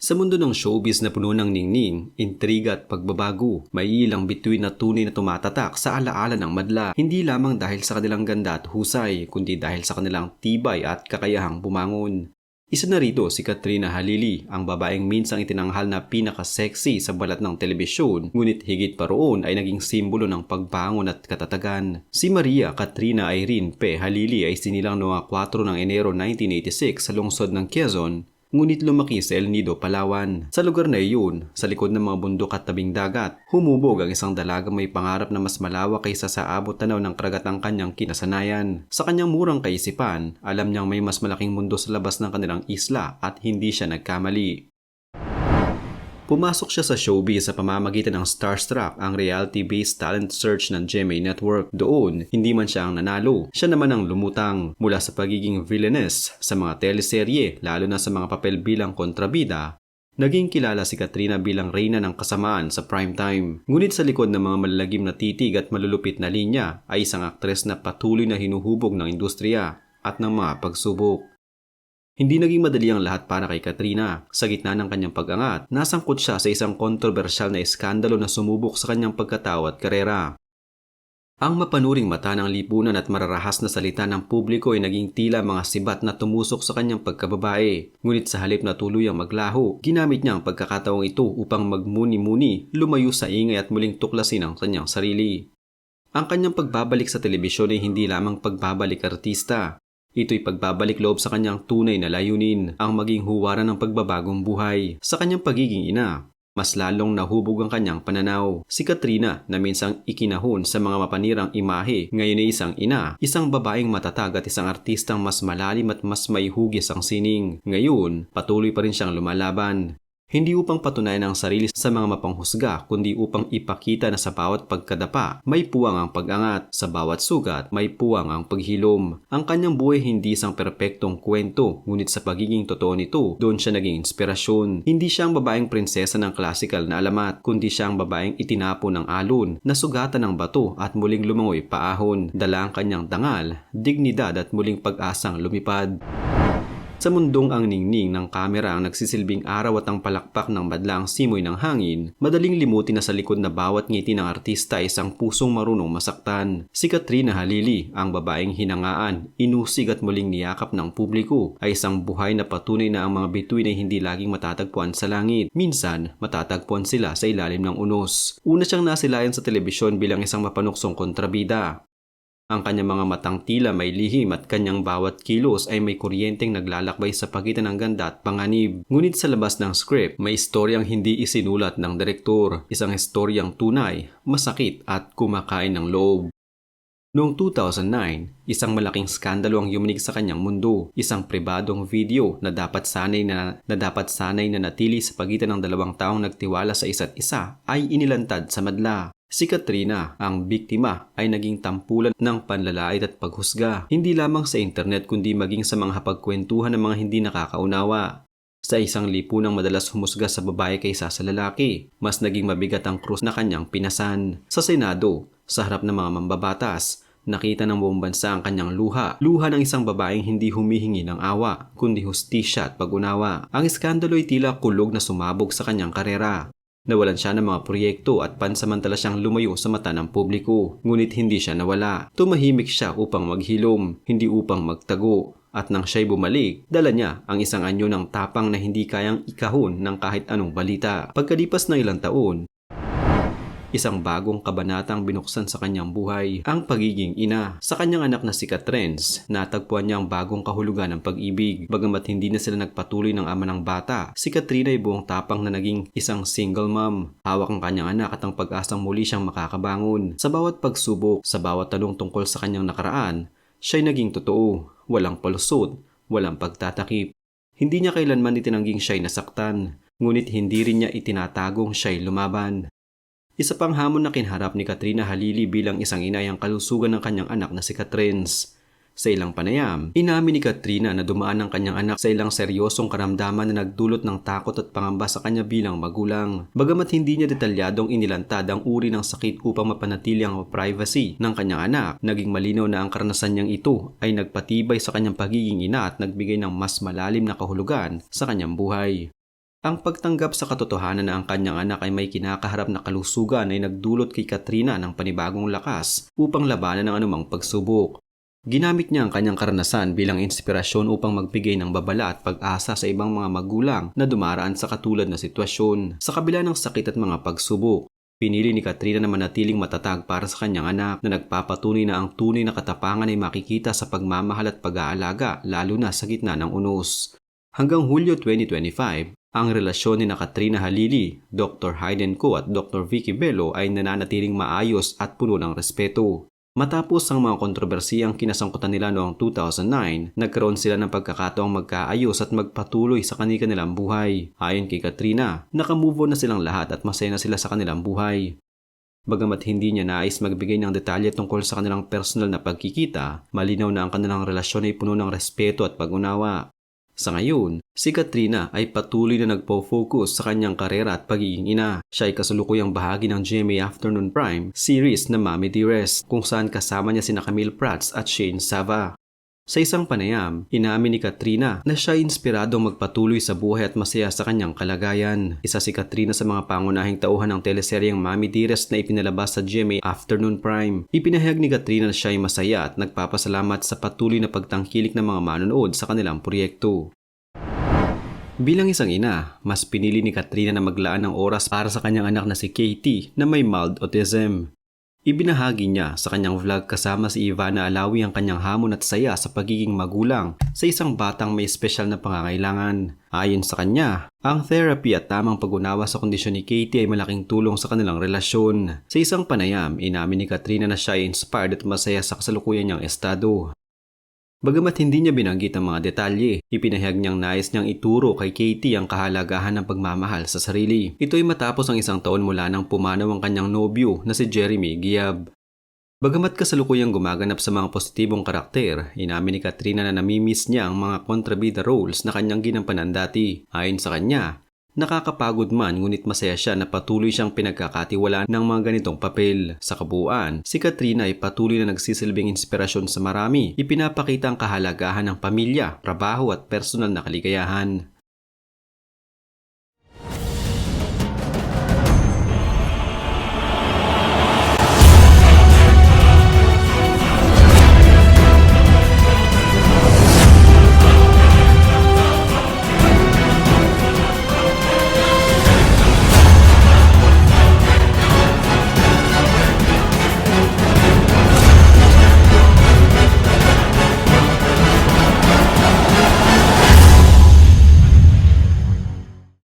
Sa mundo ng showbiz na puno ng ningning, intriga at pagbabago, may ilang bituin na tunay na tumatatak sa alaala ng madla, hindi lamang dahil sa kanilang ganda at husay, kundi dahil sa kanilang tibay at kakayahang bumangon. Isa na rito si Katrina Halili, ang babaeng minsang itinanghal na pinaka-sexy sa balat ng telebisyon, ngunit higit pa roon ay naging simbolo ng pagbangon at katatagan. Si Maria Katrina Irene P. Halili ay sinilang noong 4 ng Enero 1986 sa lungsod ng Quezon, ngunit lumaki sa El Nido, Palawan. Sa lugar na iyon, sa likod ng mga bundok at tabing dagat, humubog ang isang dalaga may pangarap na mas malawak kaysa sa abot tanaw ng karagatang kanyang kinasanayan. Sa kanyang murang kaisipan, alam niyang may mas malaking mundo sa labas ng kanilang isla at hindi siya nagkamali. Pumasok siya sa showbiz sa pamamagitan ng Starstruck, ang reality-based talent search ng GMA Network. Doon, hindi man siya ang nanalo, siya naman ang lumutang mula sa pagiging villainess sa mga teleserye, lalo na sa mga papel bilang kontrabida. Naging kilala si Katrina bilang reyna ng kasamaan sa primetime. Ngunit sa likod ng mga malalagim na titig at malulupit na linya ay isang aktres na patuloy na hinuhubog ng industriya at ng mga pagsubok. Hindi naging madali ang lahat para kay Katrina. Sa gitna ng kanyang pag-angat, nasangkot siya sa isang kontrobersyal na iskandalo na sumubok sa kanyang pagkatao at karera. Ang mapanuring mata ng lipunan at mararahas na salita ng publiko ay naging tila mga sibat na tumusok sa kanyang pagkababae. Ngunit sa halip na tuluyang maglaho, ginamit niya ang pagkakataong ito upang magmuni-muni, lumayo sa ingay at muling tuklasin ang kanyang sarili. Ang kanyang pagbabalik sa telebisyon ay hindi lamang pagbabalik artista. Ito'y pagbabalik loob sa kanyang tunay na layunin, ang maging huwaran ng pagbabagong buhay. Sa kanyang pagiging ina, mas lalong nahubog ang kanyang pananaw. Si Katrina na minsang ikinahon sa mga mapanirang imahe, ngayon ay isang ina, isang babaeng matatag at isang artistang mas malalim at mas may hugis ang sining. Ngayon, patuloy pa rin siyang lumalaban. Hindi upang patunayan ang sarili sa mga mapanghusga, kundi upang ipakita na sa bawat pagkadapa, may puwang ang pag-angat. Sa bawat sugat, may puwang ang paghilom. Ang kanyang buhay hindi isang perpektong kwento, ngunit sa pagiging totoo nito, doon siya naging inspirasyon. Hindi siya ang babaeng prinsesa ng classical na alamat, kundi siya ang babaeng itinapo ng alon, nasugatan ng bato at muling lumangoy paahon. Dala ang kanyang dangal, dignidad at muling pag-asang lumipad. Sa mundong ang ningning ng kamera ang nagsisilbing araw at ang palakpak ng madlang simoy ng hangin, madaling limutin na sa likod na bawat ngiti ng artista isang pusong marunong masaktan. Si Katrina Halili, ang babaeng hinangaan, inusig at muling niyakap ng publiko, ay isang buhay na patunay na ang mga bituin ay hindi laging matatagpuan sa langit. Minsan, matatagpuan sila sa ilalim ng unos. Una siyang nasilayan sa telebisyon bilang isang mapanuksong kontrabida. Ang kanyang mga matang tila may lihim at kanyang bawat kilos ay may kuryenteng naglalakbay sa pagitan ng ganda at panganib. Ngunit sa labas ng script, may istoryang hindi isinulat ng direktor. Isang istoryang tunay, masakit at kumakain ng loob. Noong 2009, isang malaking skandalo ang yuminig sa kanyang mundo. Isang pribadong video na dapat sanay na, na dapat sanay na natili sa pagitan ng dalawang taong nagtiwala sa isa't isa ay inilantad sa madla. Si Katrina, ang biktima, ay naging tampulan ng panlalait at paghusga, hindi lamang sa internet kundi maging sa mga hapagkwentuhan ng mga hindi nakakaunawa. Sa isang lipunang madalas humusga sa babae kaysa sa lalaki, mas naging mabigat ang krus na kanyang pinasan. Sa Senado, sa harap ng mga mambabatas, nakita ng buong bansa ang kanyang luha. Luha ng isang babaeng hindi humihingi ng awa, kundi hustisya at pag-unawa. Ang iskandalo ay tila kulog na sumabog sa kanyang karera. Nawalan siya ng mga proyekto at pansamantala siyang lumayo sa mata ng publiko. Ngunit hindi siya nawala. Tumahimik siya upang maghilom, hindi upang magtago. At nang siya'y bumalik, dala niya ang isang anyo ng tapang na hindi kayang ikahon ng kahit anong balita. Pagkalipas ng ilang taon, isang bagong kabanatang binuksan sa kanyang buhay, ang pagiging ina. Sa kanyang anak na si Katrens, natagpuan niya ang bagong kahulugan ng pag-ibig. Bagamat hindi na sila nagpatuloy ng ama ng bata, si Katrina ay buong tapang na naging isang single mom. Hawak ang kanyang anak at ang pag-asang muli siyang makakabangon. Sa bawat pagsubok, sa bawat tanong tungkol sa kanyang nakaraan, siya'y naging totoo, walang palusot, walang pagtatakip. Hindi niya kailanman itinangging siya'y nasaktan, ngunit hindi rin niya itinatagong siya'y lumaban. Isa pang hamon na kinharap ni Katrina Halili bilang isang ina ang kalusugan ng kanyang anak na si Katrins. Sa ilang panayam, inamin ni Katrina na dumaan ang kanyang anak sa ilang seryosong karamdaman na nagdulot ng takot at pangamba sa kanya bilang magulang. Bagamat hindi niya detalyadong inilantad ang uri ng sakit upang mapanatili ang privacy ng kanyang anak, naging malinaw na ang karanasan niyang ito ay nagpatibay sa kanyang pagiging ina at nagbigay ng mas malalim na kahulugan sa kanyang buhay. Ang pagtanggap sa katotohanan na ang kanyang anak ay may kinakaharap na kalusugan ay nagdulot kay Katrina ng panibagong lakas upang labanan ang anumang pagsubok. Ginamit niya ang kanyang karanasan bilang inspirasyon upang magbigay ng babala at pag-asa sa ibang mga magulang na dumaraan sa katulad na sitwasyon sa kabila ng sakit at mga pagsubok. Pinili ni Katrina na manatiling matatag para sa kanyang anak na nagpapatunay na ang tunay na katapangan ay makikita sa pagmamahal at pag-aalaga lalo na sa gitna ng unos. Hanggang Hulyo 2025, ang relasyon ni na Katrina Halili, Dr. Hayden Ko at Dr. Vicky Bello ay nananatiling maayos at puno ng respeto. Matapos ang mga kontrobersiyang kinasangkutan nila noong 2009, nagkaroon sila ng pagkakataong magkaayos at magpatuloy sa kanilang buhay. Ayon kay Katrina, nakamove on na silang lahat at masaya na sila sa kanilang buhay. Bagamat hindi niya nais magbigay ng detalye tungkol sa kanilang personal na pagkikita, malinaw na ang kanilang relasyon ay puno ng respeto at pag-unawa. Sa ngayon, si Katrina ay patuloy na nagpo-focus sa kanyang karera at pagiging ina. Siya ay kasulukuyang bahagi ng GMA Afternoon Prime series na Mami Dearest kung saan kasama niya sina Camille Prats at Shane Sava. Sa isang panayam, inamin ni Katrina na siya inspiradong magpatuloy sa buhay at masaya sa kanyang kalagayan. Isa si Katrina sa mga pangunahing tauhan ng teleseryeng Mami Dearest na ipinalabas sa GMA Afternoon Prime. Ipinahayag ni Katrina na siya ay masaya at nagpapasalamat sa patuloy na pagtangkilik ng mga manonood sa kanilang proyekto. Bilang isang ina, mas pinili ni Katrina na maglaan ng oras para sa kanyang anak na si Katie na may mild autism. Ibinahagi niya sa kanyang vlog kasama si Ivana Alawi ang kanyang hamon at saya sa pagiging magulang sa isang batang may espesyal na pangangailangan. Ayon sa kanya, ang therapy at tamang pag-unawa sa kondisyon ni Katie ay malaking tulong sa kanilang relasyon. Sa isang panayam, inamin ni Katrina na siya ay inspired at masaya sa kasalukuyan niyang estado. Bagamat hindi niya binanggit ang mga detalye, ipinahayag niyang nais niyang ituro kay Katie ang kahalagahan ng pagmamahal sa sarili. Ito ay matapos ang isang taon mula nang pumanaw ang kanyang nobyo na si Jeremy Giab. Bagamat kasalukuyang gumaganap sa mga positibong karakter, inamin ni Katrina na namimiss niya ang mga kontrabida roles na kanyang ginampanan dati. Ayon sa kanya, Nakakapagod man ngunit masaya siya na patuloy siyang pinagkakatiwalaan ng mga ganitong papel. Sa kabuuan, si Katrina ay patuloy na nagsisilbing inspirasyon sa marami. Ipinapakita ang kahalagahan ng pamilya, trabaho at personal na kaligayahan.